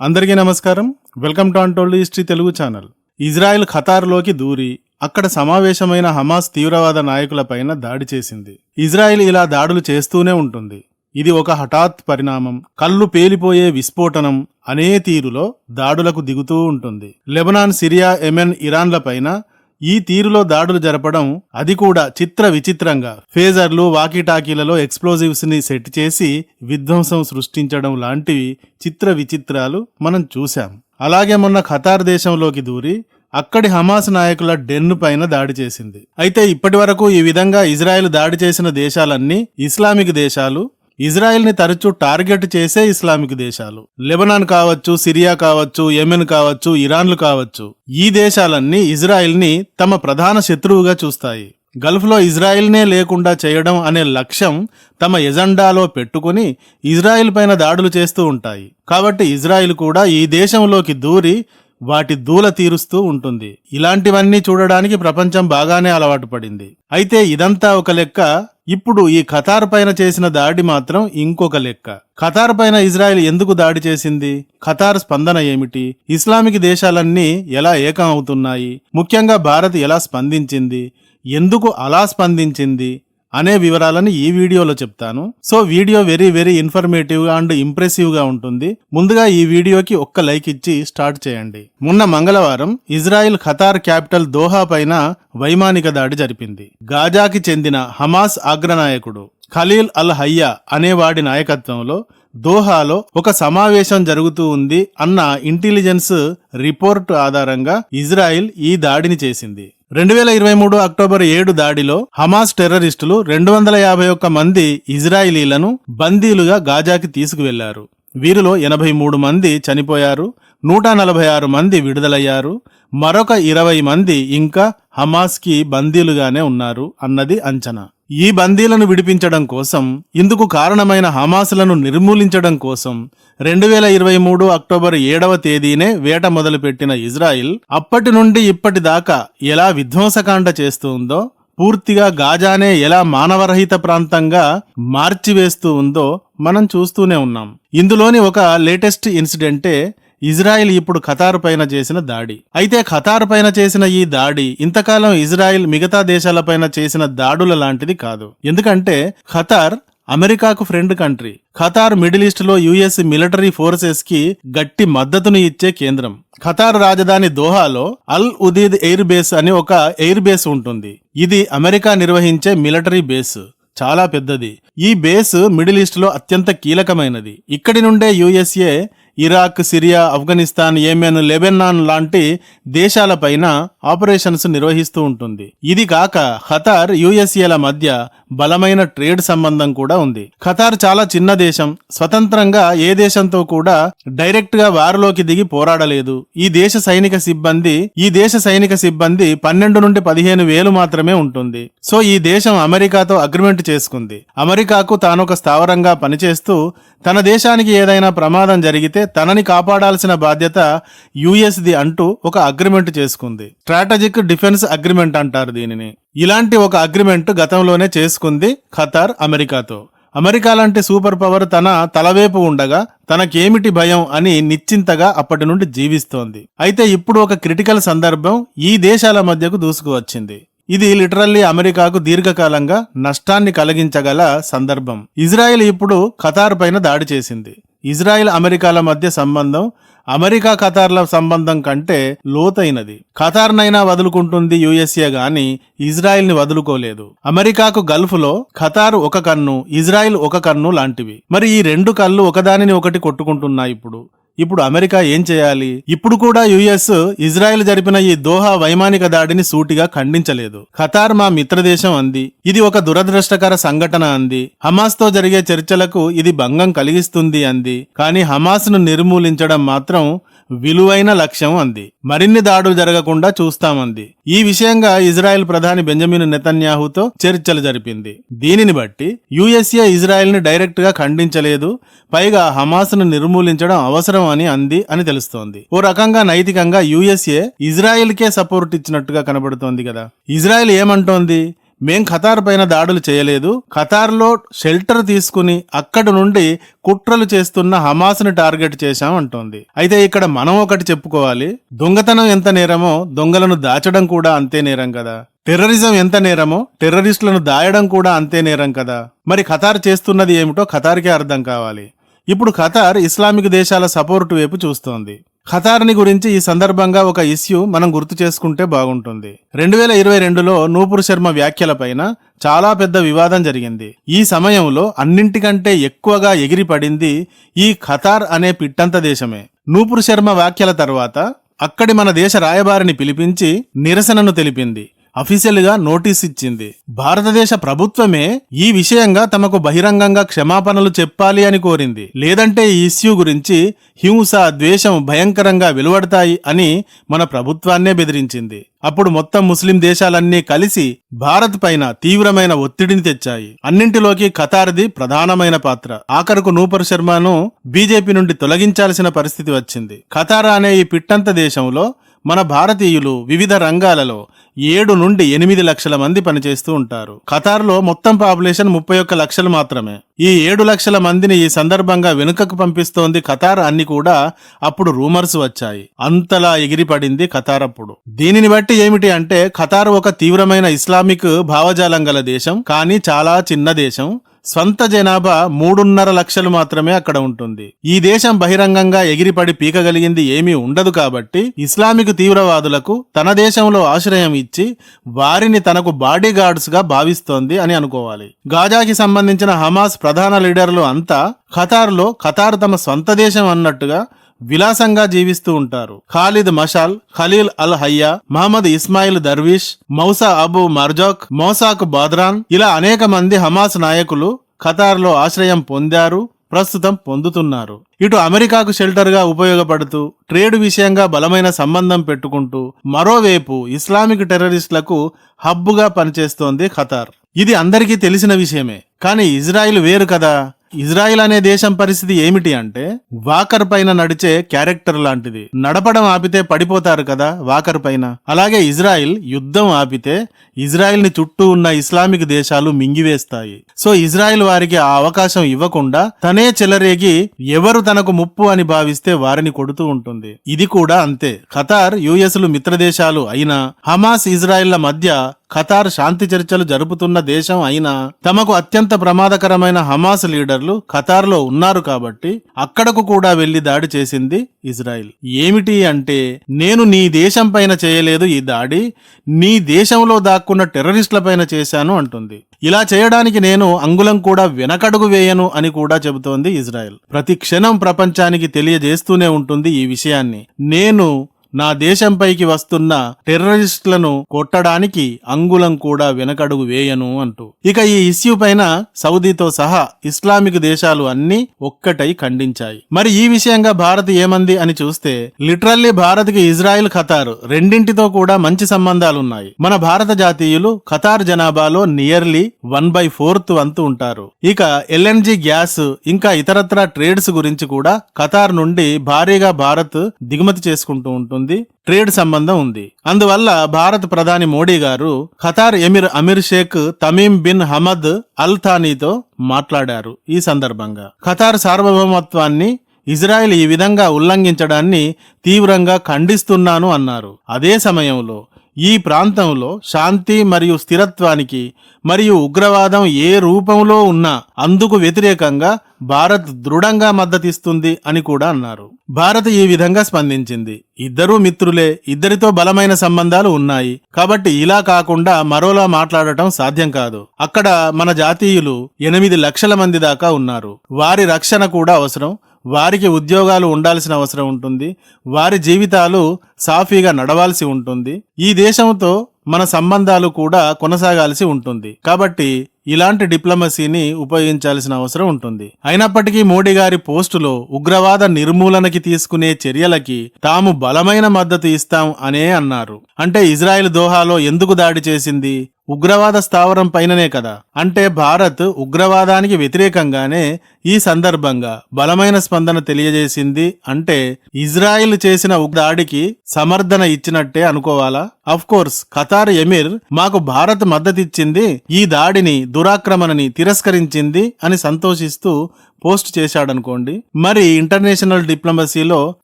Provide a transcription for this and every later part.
అందరికీ నమస్కారం. Welcome to untold history Telugu channel. Israel ఖతార్లోకి దూరి అక్కడ సమావేశమైన హమాస్ తీవ్రవాద నాయకులపైన దాడి చేసింది. ఇజ్రాయెల్ ఇలా దాడులు చేస్తూనే ఉంటుంది. ఇది ఒక హఠాత్ పరిణామం. కళ్ళు పేలిపోయే విస్ఫోటనం అనే తీరులో దాడులకు దిగుతూ ఉంటుంది. లెబనాన్ సిరియా ఎమెన్ ఇరాన్లపైన ఈ తీరులో దాడులు జరపడం అది కూడా చిత్ర విచిత్రంగా. ఫేజర్లు వాకిటాకీలలో ఎక్స్ప్లోజివ్స్ని సెట్ చేసి విధ్వంసం సృష్టించడం లాంటివి చిత్ర విచిత్రాలు మనం చూశాం. అలాగే మొన్న ఖతార్ దేశంలోకి దూరి అక్కడి హమాస్ నాయకుల డెన్ను పైన దాడి చేసింది. అయితే ఇప్పటి వరకు ఈ విధంగా ఇజ్రాయెల్ దాడి చేసిన దేశాలన్నీ ఇస్లామిక్ దేశాలు ఇజ్రాయెల్ని తరచూ టార్గెట్ చేసే ఇస్లామిక్ దేశాలు. లెబనాన్ కావచ్చు సిరియా కావచ్చు యెమెన్ కావచ్చు ఇరాన్లు కావచ్చు. ఈ దేశాలన్నీ ఇజ్రాయెల్ని తమ ప్రధాన శత్రువుగా చూస్తాయి. గల్ఫ్లో ఇజ్రాయిల్నే లేకుండా చేయడం అనే లక్ష్యం తమ ఎజెండాలో పెట్టుకుని ఇజ్రాయెల్ పైన దాడులు చేస్తూ ఉంటాయి. కాబట్టి ఇజ్రాయిల్ కూడా ఈ దేశంలోకి దూరి వాటి దూల తీరుస్తూ ఉంటుంది. ఇలాంటివన్నీ చూడడానికి ప్రపంచం బాగానే అలవాటు పడింది. అయితే ఇదంతా ఒక లెక్క ఇప్పుడు ఈ ఖతార్ పైన చేసిన దాడి మాత్రం ఇంకొక లెక్క. ఖతార్ పైన ఇజ్రాయెల్ ఎందుకు దాడి చేసింది? ఖతార్ స్పందన ఏమిటి? ఇస్లామిక్ దేశాలన్నీ ఎలా ఏకం అవుతున్నాయి ముఖ్యంగా భారత్ ఎలా స్పందించింది? ఎందుకు అలా స్పందించింది? అనే వివరాలను ఈ వీడియోలో చెప్తాను. సో వీడియో వెరీ వెరీ ఇన్ఫర్మేటివ్గా అండ్ ఇంప్రెసివ్గా ఉంటుంది. ముందుగా ఈ వీడియోకి ఒక్క లైక్ ఇచ్చి స్టార్ట్ చేయండి. మొన్న మంగళవారం ఇజ్రాయిల్ ఖతార్ క్యాపిటల్ దోహా పైన వైమానిక దాడి జరిపింది. గాజాకి చెందిన హమాస్ అగ్రనాయకుడు ఖలీల్ అల్ హయ్యా అనేవాడి నాయకత్వంలో దోహాలో ఒక సమావేశం జరుగుతూ ఉంది అన్న ఇంటెలిజెన్స్ రిపోర్ట్ ఆధారంగా ఇజ్రాయిల్ ఈ దాడిని చేసింది. రెండు వేల ఇరవై మూడు అక్టోబర్ ఏడు దాడిలో హమాస్ టెర్రరిస్టులు రెండు వందల యాభై ఒక్క మంది ఇజ్రాయిలీలను బందీలుగా గాజాకి తీసుకువెళ్ళారు. వీరిలో ఎనభై మూడు మంది చనిపోయారు నూట నలభై ఆరు మంది విడుదలయ్యారు మరొక ఇరవై మంది ఇంకా హమాస్కి బందీలుగానే ఉన్నారు అన్నది అంచనా. ఈ బందీలను విడిపించడం కోసం ఇందుకు కారణమైన హమాసులను నిర్మూలించడం కోసం రెండు వేల ఇరవై మూడు అక్టోబర్ ఏడవ తేదీనే వేట మొదలుపెట్టిన ఇజ్రాయిల్ అప్పటి నుండి ఇప్పటిదాకా ఎలా విధ్వంసకాండ చేస్తుందో పూర్తిగా గాజానే ఎలా మానవరహిత ప్రాంతంగా మార్చివేస్తూ ఉందో మనం చూస్తూనే ఉన్నాం. ఇందులోని ఒక లేటెస్ట్ ఇన్సిడెంటే ఇజ్రాయెల్ ఇప్పుడు ఖతార్ పైన చేసిన దాడి. అయితే ఖతార్ పైన చేసిన ఈ దాడి ఇంతకాలం ఇజ్రాయెల్ మిగతా దేశాలపైన చేసిన దాడుల లాంటిది కాదు. ఎందుకంటే ఖతార్ అమెరికాకు ఫ్రెండ్ కంట్రీ. ఖతార్ మిడిల్ ఈస్ట్లో యుఎస్ మిలిటరీ ఫోర్సెస్కి గట్టి మద్దతును ఇచ్చే కేంద్రం. ఖతార్ రాజధాని దోహాలో అల్ ఉదీద్ ఎయిర్ బేస్ అని ఒక ఎయిర్ బేస్ ఉంటుంది. ఇది అమెరికా నిర్వహించే మిలిటరీ బేస్. చాలా పెద్దది. ఈ బేస్ మిడిల్ ఈస్ట్లో అత్యంత కీలకమైనది. ఇక్కడి నుండే USA Iraq Syria Afghanistan Yemen Lebanon లాంటి దేశాలపైన ఆపరేషన్స్ నిర్వహిస్తూ ఉంటుంది. ఇది కాక ఖతార్ యుఎస్ఏల మధ్య బలమైన ట్రేడ్ సంబంధం కూడా ఉంది. ఖతార్ చాలా చిన్న దేశం. స్వతంత్రంగా ఏ దేశంతో కూడా డైరెక్ట్గా వారిలోకి దిగి పోరాడలేదు. ఈ దేశ సైనిక సిబ్బంది ఈ దేశ సైనిక సిబ్బంది పన్నెండు నుండి పదిహేను వేలు మాత్రమే ఉంటుంది. సో ఈ దేశం అమెరికాతో అగ్రిమెంట్ చేసుకుంది. అమెరికాకు తానొక స్థావరంగా పనిచేస్తూ తన దేశానికి ఏదైనా ప్రమాదం జరిగితే తనని కాపాడాల్సిన బాధ్యత యుఎస్ది అంటూ ఒక అగ్రిమెంట్ చేసుకుంది. స్ట్రాటజిక్ డిఫెన్స్ అగ్రిమెంట్ అంటారు దీనిని. ఇలాంటి ఒక అగ్రిమెంట్ గతంలోనే చేసుకుంది ఖతార్ అమెరికాతో. అమెరికా లాంటి సూపర్ పవర్ తన తలవేపు ఉండగా తనకేమిటి భయం అని నిశ్చింతగా అప్పటి నుండి జీవిస్తోంది. అయితే ఇప్పుడు ఒక క్రిటికల్ సందర్భం ఈ దేశాల మధ్యకు దూసుకువచ్చింది. ఇది లిటరల్లీ అమెరికాకు దీర్ఘకాలంగా నష్టాన్ని కలిగించగల సందర్భం. ఇజ్రాయెల్ ఇప్పుడు ఖతార్ పైన దాడి చేసింది. ఇజ్రాయెల్ అమెరికాల మధ్య సంబంధం అమెరికా ఖతార్ల సంబంధం కంటే లోతైనది. ఖతార్నైనా వదులుకుంటుంది యుఎస్ఏ గాని ఇజ్రాయెల్ని వదులుకోలేదు. అమెరికాకు గల్ఫ్లో ఖతార్ ఒక కన్ను ఇజ్రాయెల్ ఒక కన్ను లాంటివి. మరి ఈ రెండు కళ్ళు ఒకదానిని ఒకటి కొట్టుకుంటున్నాయి ఇప్పుడు. ఇప్పుడు అమెరికా ఏం చేయాలి? ఇప్పుడు కూడా యుఎస్ ఇజ్రాయెల్ జరిపిన ఈ దోహా వైమానిక దాడిని సూటిగా ఖండించలేదు. ఖతార్ మా మిత్రదేశం అంది. ఇది ఒక దురదృష్టకర సంఘటన అంది. హమాస్తో జరిగే చర్చలకు ఇది భంగం కలిగిస్తుంది అంది. కానీ హమాస్ను నిర్మూలించడం మాత్రం విలువైన లక్ష్యం అంది. మరిన్ని దాడులు జరగకుండా చూస్తామంది. ఈ విషయంగా ఇజ్రాయెల్ ప్రధాని బెంజమిన్ నెతన్యాహుతో చర్చలు జరిపింది. దీనిని బట్టి యుఎస్ఏ ఇజ్రాయెల్ని డైరెక్ట్గా ఖండించలేదు. పైగా హమాస్ను నిర్మూలించడం అవసరం అని అంది అని తెలుస్తోంది. ఓ రకంగా నైతికంగా యుఎస్ఏ ఇజ్రాయెల్ కే సపోర్ట్ ఇచ్చినట్టుగా కనబడుతోంది కదా. ఇజ్రాయెల్ ఏమంటోంది? మేం ఖతార్ పైన దాడులు చేయలేదు. ఖతార్లో షెల్టర్ తీసుకుని అక్కడి నుండి కుట్రలు చేస్తున్న హమాస్ని టార్గెట్ చేశాం అంటోంది. అయితే ఇక్కడ మనం ఒకటి చెప్పుకోవాలి. దొంగతనం ఎంత నేరమో దొంగలను దాచడం కూడా అంతే నేరం కదా. టెర్రరిజం ఎంత నేరమో టెర్రరిస్టులను దాయడం కూడా అంతే నేరం కదా. మరి ఖతార్ చేస్తున్నది ఏమిటో ఖతార్కే అర్థం కావాలి. ఇప్పుడు ఖతార్ ఇస్లామిక్ దేశాల సపోర్టు వైపు చూస్తోంది. ఖతార్ని గురించి ఈ సందర్భంగా ఒక ఇష్యూ మనం గుర్తు చేసుకుంటే బాగుంటుంది. రెండు వేల ఇరవై రెండులో నూపుర్ శర్మ వ్యాఖ్యలపైన చాలా పెద్ద వివాదం జరిగింది. ఈ సమయంలో అన్నింటికంటే ఎక్కువగా ఎగిరిపడింది ఈ ఖతార్ అనే పిట్టంత దేశమే. నూపుర్ శర్మ వ్యాఖ్యల తర్వాత అక్కడి మన దేశ రాయబారిని పిలిపించి నిరసనను తెలిపింది. అఫీషియల్గా నోటీస్ ఇచ్చింది. భారతదేశ ప్రభుత్వమే ఈ విషయంగా తమకు బహిరంగంగా క్షమాపణలు చెప్పాలి అని కోరింది. లేదంటే ఈ ఇష్యూ గురించి హింస ద్వేషం భయంకరంగా వెలువడతాయి అని మన ప్రభుత్వాన్నే బెదిరించింది. అప్పుడు మొత్తం ముస్లిం దేశాలన్నీ కలిసి భారత్ పైన తీవ్రమైన ఒత్తిడిని తెచ్చాయి. అన్నింటిలోకి ఖతార్ది ప్రధానమైన పాత్ర. ఆఖరుకు నూపర్ శర్మను బీజేపీ నుండి తొలగించాల్సిన పరిస్థితి వచ్చింది. ఖతార్ అనే ఈ పిట్టంత దేశంలో మన భారతీయులు వివిధ రంగాలలో ఏడు నుండి ఎనిమిది లక్షల మంది పనిచేస్తూ ఉంటారు. ఖతార్లో మొత్తం పాపులేషన్ ముప్పై ఒక్క లక్షలు మాత్రమే. ఈ ఏడు లక్షల మందిని ఈ సందర్భంగా వెనుకకు పంపిస్తోంది ఖతార్ అన్ని కూడా అప్పుడు రూమర్స్ వచ్చాయి. అంతలా ఎగిరిపడింది ఖతార్ అప్పుడు. దీనిని బట్టి ఏమిటి అంటే ఖతార్ ఒక తీవ్రమైన ఇస్లామిక్ భావజాలం గల దేశం కానీ చాలా చిన్న దేశం. స్వంత జనాభా మూడున్నర లక్షలు మాత్రమే అక్కడ ఉంటుంది. ఈ దేశం బహిరంగంగా ఎగిరిపడి పీకగలిగింది ఏమీ ఉండదు కాబట్టి ఇస్లామిక్ తీవ్రవాదులకు తన దేశంలో ఆశ్రయం ఇచ్చి వారిని తనకు బాడీ గార్డ్స్గా భావిస్తోంది అని అనుకోవాలి. గాజాకి సంబంధించిన హమాస్ ప్రధాన లీడర్లు అంతా ఖతార్లో ఖతార్ తమ సొంత దేశం అన్నట్టుగా విలాసంగా జీవిస్తూ ఉంటారు. Khalid Mashal Khalil al Hayya Mohammed Ismail Darwish Mousa Abu Marzouk మోసాక్ Badran ఇలా అనేక మంది హమాస్ నాయకులు ఖతార్లో ఆశ్రయం పొందారు ప్రస్తుతం పొందుతున్నారు. ఇటు అమెరికాకు షెల్టర్గా ఉపయోగపడుతూ ట్రేడ్ విషయంగా బలమైన సంబంధం పెట్టుకుంటూ మరోవైపు ఇస్లామిక్ టెర్రరిస్టులకు హబ్బుగా పనిచేస్తోంది ఖతార్. ఇది అందరికీ తెలిసిన విషయమే కానీ ఇజ్రాయిల్ వేరు కదా? ఇజ్రాయిల్ అనే దేశం పరిస్థితి ఏమిటి అంటే వాకర్ పైన నడిచే క్యారెక్టర్ లాంటిది. నడపడం ఆపితే పడిపోతారు కదా వాకర్ పైన. అలాగే ఇజ్రాయిల్ యుద్ధం ఆపితే ఇజ్రాయిల్ని చుట్టూ ఉన్న ఇస్లామిక్ దేశాలు మింగివేస్తాయి. సో ఇజ్రాయిల్ వారికి ఆ అవకాశం ఇవ్వకుండా తనే చెలరేగి ఎవరు తనకు ముప్పు అని భావిస్తే వారిని కొడుతూ ఉంటుంది. ఇది కూడా అంతే. ఖతార్ యుఎస్లు మిత్రదేశాలు అయినా హమాస్ ఇజ్రాయిల్ల మధ్య ఖతార్ శాంతి చర్చలు జరుపుతున్న దేశం అయినా తమకు అత్యంత ప్రమాదకరమైన హమాస్ లీడర్లు ఖతార్లో ఉన్నారు కాబట్టి అక్కడకు కూడా వెళ్ళి దాడి చేసింది ఇజ్రాయిల్. ఏమిటి అంటే నేను నీ దేశం పైన చేయలేదు ఈ దాడి నీ దేశంలో దాక్కున్న టెర్రరిస్టుల పైన చేశాను అంటుంది. ఇలా చేయడానికి నేను అంగుళం కూడా వెనకడుగు వేయను అని కూడా చెబుతోంది ఇజ్రాయెల్. ప్రతి క్షణం ప్రపంచానికి తెలియజేస్తూనే ఉంటుంది ఈ విషయాన్ని. నేను నా దేశంపైకి వస్తున్న టెర్రరిస్టులను కొట్టడానికి అంగుళం కూడా వెనకడుగు వేయను అంటూ. ఇక ఈ ఇష్యూ పైన సౌదీతో సహా ఇస్లామిక్ దేశాలు అన్ని ఒక్కటై ఖండించాయి. మరి ఈ విషయంగా భారత్ ఏమంది అని చూస్తే లిటరల్లీ భారత్కి ఇజ్రాయెల్ ఖతార్ రెండింటితో కూడా మంచి సంబంధాలున్నాయి. మన భారత జాతీయులు ఖతార్ జనాభాలో నియర్లీ వన్ బై ఫోర్త్ వంతు ఉంటారు. ఇక ఎల్ఎన్జి గ్యాస్ ఇంకా ఇతరత్ర ట్రేడ్స్ గురించి కూడా ఖతార్ నుండి భారీగా భారత్ దిగుమతి చేసుకుంటూ ఉంటుంది ఉంది ట్రేడ్ సంబంధం ఉంది. అందువల్ల భారత ప్రధాని మోడీ గారు Qatar emir Amir Sheikh Tamim bin Hamad Al థానీతో మాట్లాడారు ఈ సందర్భంగా. ఖతార్ సార్వభౌమత్వాన్ని ఇజ్రాయెల్ ఈ విధంగా ఉల్లంఘించడాన్ని తీవ్రంగా ఖండిస్తున్నాను అన్నారు. అదే సమయంలో ఈ ప్రాంతంలో శాంతి మరియు స్థిరత్వానికి మరియు ఉగ్రవాదం ఏ రూపంలో ఉన్నా అందుకు వ్యతిరేకంగా భారత్ దృఢంగా మద్దతిస్తుంది అని కూడా అన్నారు. భారత్ ఈ విధంగా స్పందించింది. ఇద్దరూ మిత్రులే ఇద్దరితో బలమైన సంబంధాలు ఉన్నాయి. కాబట్టి ఇలా కాకుండా మరోలా మాట్లాడటం సాధ్యం కాదు. అక్కడ మన జాతీయులు ఎనిమిది లక్షల మంది దాకా ఉన్నారు. వారి రక్షణ కూడా అవసరం. వారికి ఉద్యోగాలు ఉండాల్సిన అవసరం ఉంటుంది. వారి జీవితాలు సాఫీగా నడవాల్సి ఉంటుంది. ఈ దేశంతో మన సంబంధాలు కూడా కొనసాగాల్సి ఉంటుంది. కాబట్టి ఇలాంటి డిప్లొమసీని ఉపయోగించాల్సిన అవసరం ఉంటుంది. అయినప్పటికీ మోడీ గారి పోస్టులో ఉగ్రవాద నిర్మూలనకి తీసుకునే చర్యలకి తాము బలమైన మద్దతు ఇస్తాం అనే అన్నారు. అంటే ఇజ్రాయెల్ దోహాలో ఎందుకు దాడి చేసింది? ఉగ్రవాద స్థావరం పైననే కదా. అంటే భారత్ ఉగ్రవాదానికి వ్యతిరేకంగానే ఈ సందర్భంగా బలమైన స్పందన తెలియజేసింది అంటే ఇజ్రాయిల్ చేసిన దాడికి సమర్థన ఇచ్చినట్టే అనుకోవాలా? అఫ్ కోర్స్ ఖతార్ ఎమిర్ మాకు భారత్ మద్దతిచ్చింది ఈ దాడిని దురాక్రమణని తిరస్కరించింది అని సంతోషిస్తూ పోస్ట్ చేశాడనుకోండి. మరి ఇంటర్నేషనల్ డిప్లొమసీలో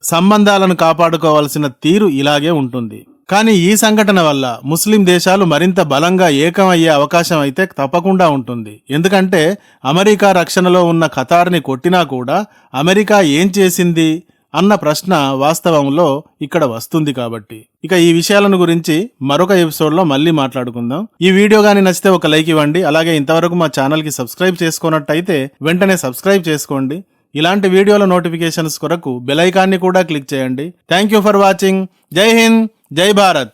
సంబంధాలను కాపాడుకోవాల్సిన తీరు ఇలాగే ఉంటుంది. కానీ ఈ సంఘటన వల్ల ముస్లిం దేశాలు మరింత బలంగా ఏకమయ్యే అవకాశం అయితే తప్పకుండా ఉంటుంది. ఎందుకంటే అమెరికా రక్షణలో ఉన్న ఖతార్ని కొట్టినా కూడా అమెరికా ఏం చేసింది అన్న ప్రశ్న వాస్తవంలో ఇక్కడ వస్తుంది కాబట్టి. ఇక ఈ విషయాలను గురించి మరొక ఎపిసోడ్లో మళ్ళీ మాట్లాడుకుందాం. ఈ వీడియో కానీ నచ్చితే ఒక లైక్ ఇవ్వండి. అలాగే ఇంతవరకు మా ఛానల్కి సబ్స్క్రైబ్ చేసుకున్నట్టయితే వెంటనే సబ్స్క్రైబ్ చేసుకోండి. ఇలాంటి వీడియోల నోటిఫికేషన్స్ కొరకు బెల్ ఐకాన్ని కూడా క్లిక్ చేయండి. Thank you for watching. జై హింద్. జై భారత్